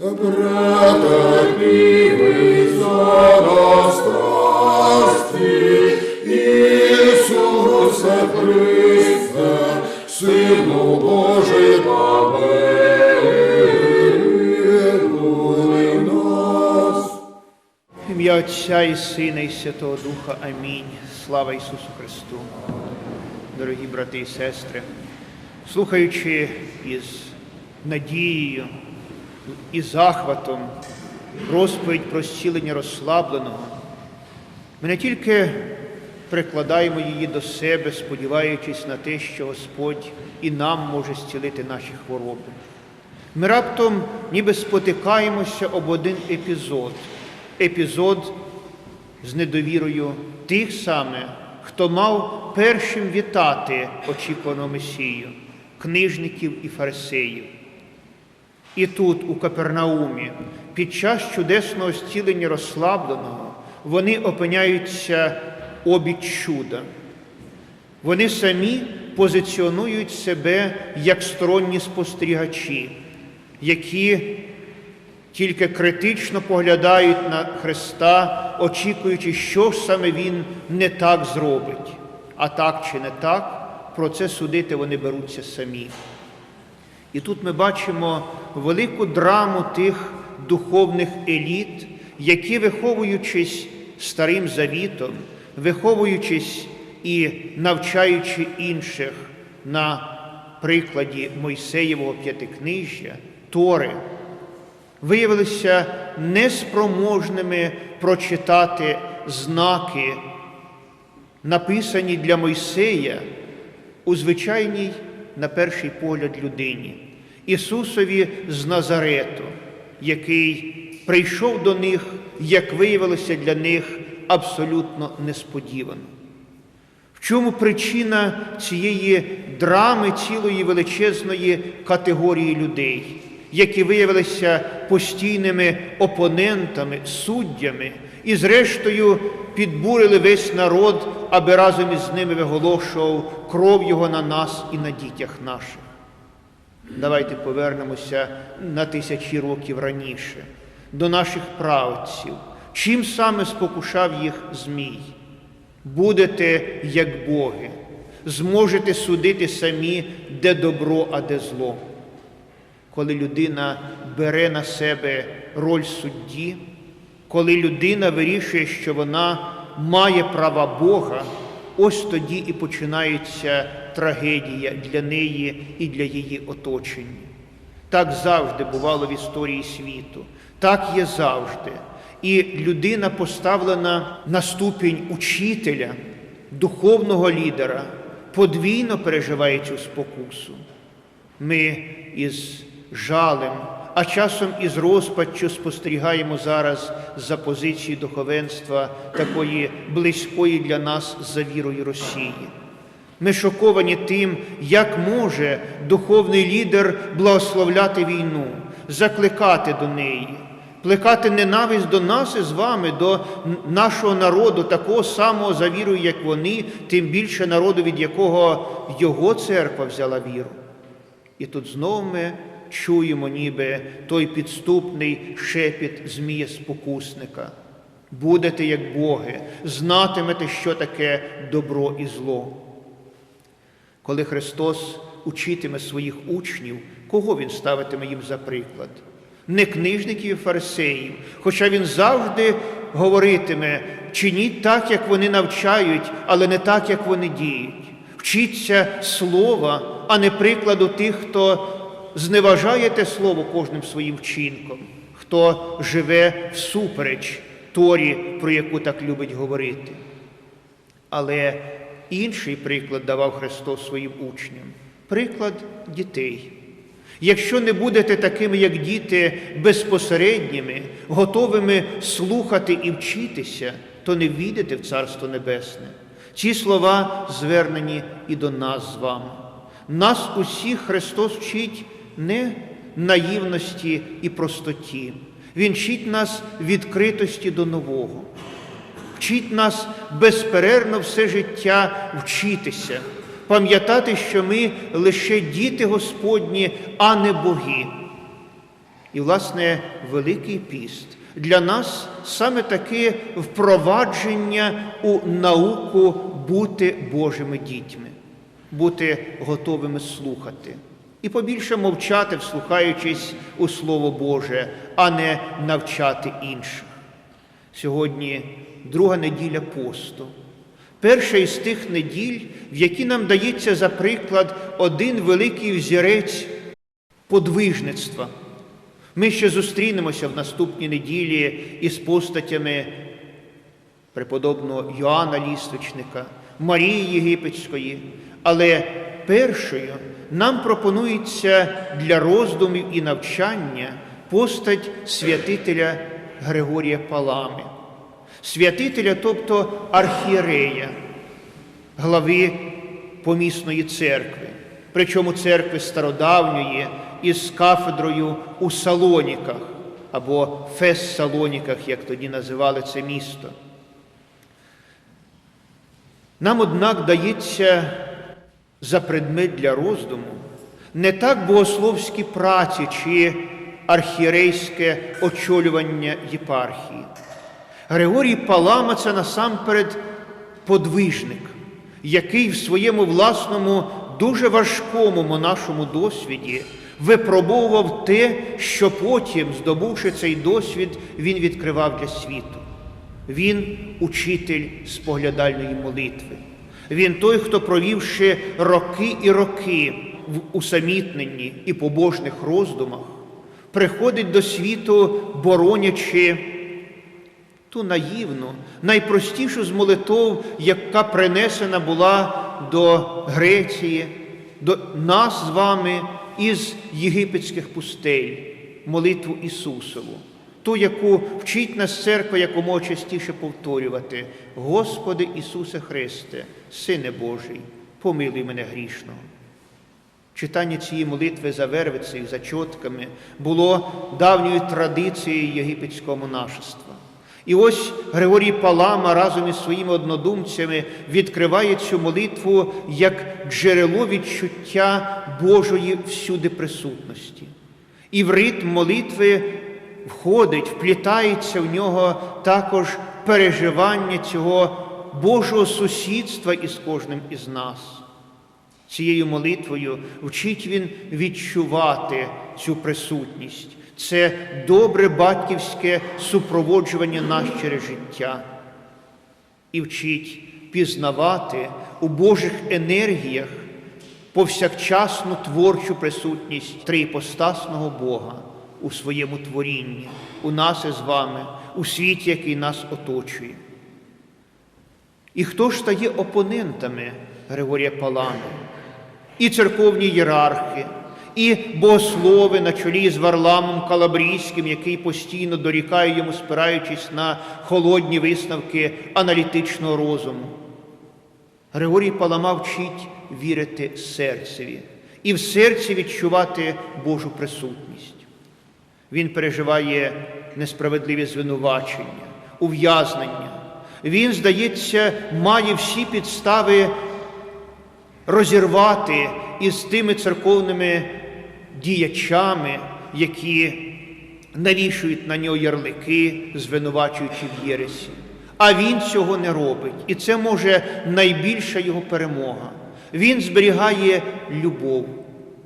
Претерпівися на страсті, Ісусе Христе, Сину Божий, помилуй. Ім'я Отця і Сина, і Святого Духа. Амінь. Слава Ісусу Христу. Дорогі брати і сестри, слухаючи із надією і захватом розповідь про зцілення розслабленого, ми не тільки прикладаємо її до себе, сподіваючись на те, що Господь і нам може зцілити наші хвороби. Ми раптом ніби спотикаємося об один епізод, епізод з недовірою тих саме, хто мав першим вітати очікуваного Месію, книжників і фарисеїв. І тут, у Капернаумі, під час чудесного зцілення розслабленого, вони опиняються обід чуда. Вони самі позиціонують себе як сторонні спостерігачі, які тільки критично поглядають на Христа, очікуючи, що саме Він не так зробить. А так чи не так, про це судити вони беруться самі. І тут ми бачимо велику драму тих духовних еліт, які, виховуючись старим завітом, виховуючись і навчаючи інших на прикладі Мойсеєвого п'ятикнижжя, Тори, виявилися неспроможними прочитати знаки, написані для Мойсея у звичайній, на перший погляд, людині, Ісусові з Назарету, який прийшов до них, як виявилося для них, абсолютно несподівано. В чому причина цієї драми цілої величезної категорії людей, які виявилися постійними опонентами, суддями і, зрештою, підбурили весь народ, аби разом із ними виголошував кров його на нас і на дітях наших? Давайте повернемося на тисячі років раніше, до наших правців. Чим саме спокушав їх Змій? Будете як боги, зможете судити самі, де добро, а де зло. Коли людина бере на себе роль судді, коли людина вирішує, що вона має права Бога, ось тоді і починається трагедія для неї і для її оточення. Так завжди бувало в історії світу, так є завжди. І людина поставлена на ступінь учителя, духовного лідера, подвійно переживає цю спокусу. Ми із жалем, а часом із розпаччю спостерігаємо зараз за позиції духовенства такої близької для нас за вірою Росії. Ми шоковані тим, як може духовний лідер благословляти війну, закликати до неї, плекати ненависть до нас і з вами, до нашого народу, такого самого за вірою, як вони, тим більше народу, від якого його церква взяла віру. І тут знову ми чуємо, ніби той підступний шепіт змія спокусника. Будете як боги, знатимете, що таке добро і зло. Коли Христос учитиме своїх учнів, кого Він ставитиме їм за приклад? Не книжників і фарисеїв, хоча Він завжди говоритиме, чиніть так, як вони навчають, але не так, як вони діють. Вчіться слова, а не прикладу тих, хто зневажає те слово кожним своїм вчинком, хто живе всупереч Торі, про яку так любить говорити. Але інший приклад давав Христос своїм учням приклад дітей. Якщо не будете такими, як діти, безпосередніми, готовими слухати і вчитися, то не війдете в Царство Небесне. Ці слова звернені і до нас з вами. Нас усіх Христос вчить не наївності і простоті. Він вчить нас відкритості до нового, вчить нас безперервно все життя вчитися, пам'ятати, що ми лише діти Господні, а не боги. І, власне, Великий піст для нас саме таке впровадження у науку бути Божими дітьми, бути готовими слухати і побільше мовчати, вслухаючись у Слово Боже, а не навчати інших. Сьогодні друга неділя посту. Перша із тих неділь, в які нам дається за приклад один великий взірець подвижництва. Ми ще зустрінемося в наступній неділі із постатями преподобного Йоанна Ліствичника, Марії Єгипетської, але першою нам пропонується для роздумів і навчання постать святителя Григорія Палами, святителя, тобто архієрея, глави помісної церкви, причому церкви стародавньої із кафедрою у Салоніках або Фес-Салоніках, як тоді називали це місто. Нам, однак, дається за предмет для роздуму не так богословські праці чи архієрейське очолювання єпархії. Григорій Палама це насамперед подвижник, який в своєму власному дуже важкому монашому досвіді випробовував те, що потім, здобувши цей досвід, він відкривав для світу. Він учитель споглядальної молитви. Він той, хто, провівши роки і роки в усамітненні і побожних роздумах, приходить до світу, боронячи ту наївну, найпростішу з молитов, яка принесена була до Греції, до нас з вами із єгипетських пустель, молитву Ісусову, ту, яку вчить нас церква якомога частіше повторювати. Господи Ісусе Христе, Сине Божий, помилуй мене грішного. Читання цієї молитви за вервицею, за чотками було давньою традицією єгипетського монашества. І ось Григорій Палама разом із своїми однодумцями відкриває цю молитву як джерело відчуття Божої всюди присутності. І в ритм молитви входить, вплітається в нього також переживання цього Божого сусідства із кожним із нас. Цією молитвою вчить він відчувати цю присутність. Це добре батьківське супроводжування нас через життя і вчить пізнавати у Божих енергіях повсякчасну творчу присутність триіпостасного Бога у своєму творінні, у нас із вами, у світі, який нас оточує. І хто ж стає опонентами Григорія Палами? І церковні єрархи, і богослови на чолі з Варламом Калабрійським, який постійно дорікає йому, спираючись на холодні висновки аналітичного розуму. Григорій Палама вчить вірити серцеві і в серці відчувати Божу присутність. Він переживає несправедливі звинувачення, ув'язнення. Він, здається, має всі підстави розірвати із тими церковними діячами, які навішують на нього ярлики, звинувачуючи в єресі. А він цього не робить. І це може найбільша його перемога. Він зберігає любов,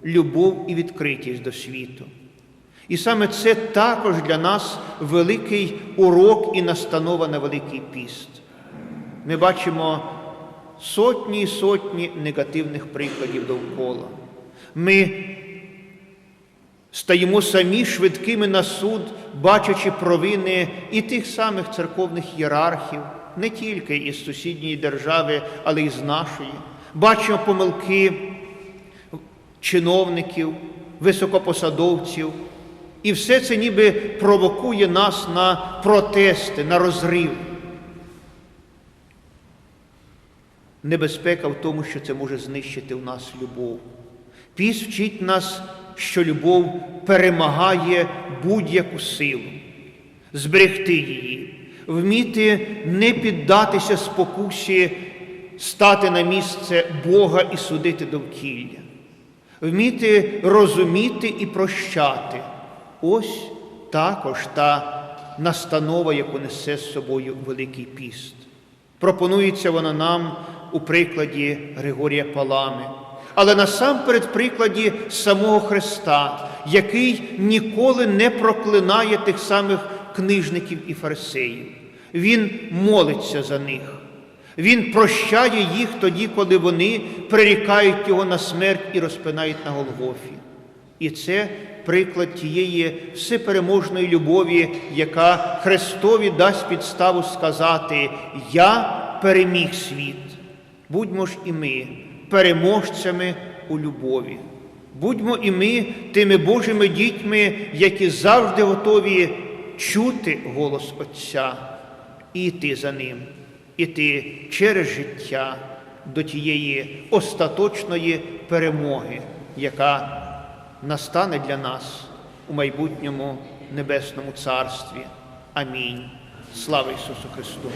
любов і відкритість до світу. І саме це також для нас великий урок і настанова на Великий піст. Ми бачимо сотні і сотні негативних прикладів довкола. Ми стаємо самі швидкими на суд, бачачи провини і тих самих церковних ієрархів, не тільки із сусідньої держави, але й з нашої. Бачимо помилки чиновників, високопосадовців. І все це ніби провокує нас на протести, на розрив. Небезпека в тому, що це може знищити в нас любов. Піс вчить нас, що любов перемагає будь-яку силу, зберегти її, вміти не піддатися спокусі, стати на місце Бога і судити довкілля, вміти розуміти і прощати ось також та настанова, яку несе з собою Великий піст. Пропонується вона нам у прикладі Григорія Палами, але насамперед прикладі самого Христа, який ніколи не проклинає тих самих книжників і фарисеїв. Він молиться за них. Він прощає їх тоді, коли вони прирікають його на смерть і розпинають на Голгофі. І це приклад тієї всепереможної любові, яка Христові дасть підставу сказати: Я переміг світ. Будьмо ж і ми переможцями у любові. Будьмо і ми тими Божими дітьми, які завжди готові чути голос Отця і йти за ним, іти через життя до тієї остаточної перемоги, яка настане для нас у майбутньому небесному царстві. Амінь. Слава Ісусу Христу!